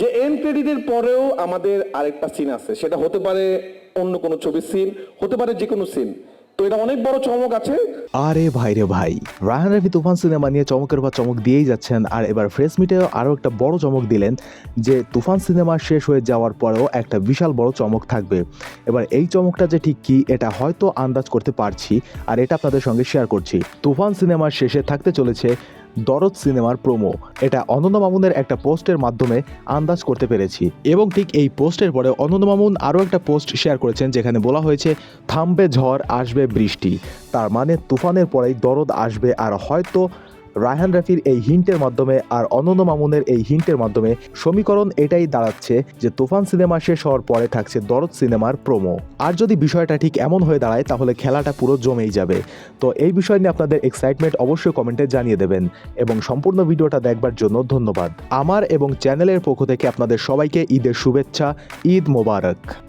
যে এন্ড ক্রেডিটের পরেও আমাদের আরেকটা সিন আছে। সেটা হতে পারে অন্য কোনো ছবির সিন হতে পারে যে কোনো সিন তো এটা অনেক বড় চমক আছে। আরে ভাই রে ভাই, রায়হান রাফি তুফান সিনেমা নিয়ে চমকের পর চমক দিয়েই যাচ্ছেন, আর এবার ফ্রেশ মিটেও আরও একটা বড় চমক দিলেন, যে তুফান সিনেমা শেষ হয়ে যাওয়ার পরেও একটা বিশাল বড় চমক থাকবে। এবার এই চমকটা যে ঠিক কি, এটা হয়তো আন্দাজ করতে পারছি, আর এটা আপনাদের সঙ্গে শেয়ার করছি। তুফান সিনেমার শেষে থাকতে চলেছে দরদ সিনেমার প্রোমো। এটা অনন্ত মামুনের একটা পোস্টের মাধ্যমে আন্দাজ করতে পেরেছি। এবং ঠিক এই পোস্টের পরে অনন্ত মামুন আরও একটা পোস্ট শেয়ার করেছেন, যেখানে বলা হয়েছে, থামবে ঝড়, আসবে বৃষ্টি। তার মানে তুফানের পরেই দরদ আসবে আর হয়তো রায়হান রাফির এই হিন্টের মাধ্যমে আর অনন্য মামুনের এই হিন্টের মাধ্যমে সমীকরণ এটাই দাঁড়াচ্ছে যে তুফান সিনেমা শেষ হওয়ার পরে থাকছে দরদ সিনেমার প্রোমো। আর যদি বিষয়টা ঠিক এমন হয়ে দাঁড়ায়, তাহলে খেলাটা পুরো জমেই যাবে। তো এই বিষয় নিয়ে আপনাদের এক্সাইটমেন্ট অবশ্যই কমেন্টে জানিয়ে দেবেন। এবং সম্পূর্ণ ভিডিওটা দেখবার জন্য ধন্যবাদ। আমার এবং চ্যানেলের পক্ষ থেকে আপনাদের সবাইকে ঈদের শুভেচ্ছা, ঈদ মোবারক।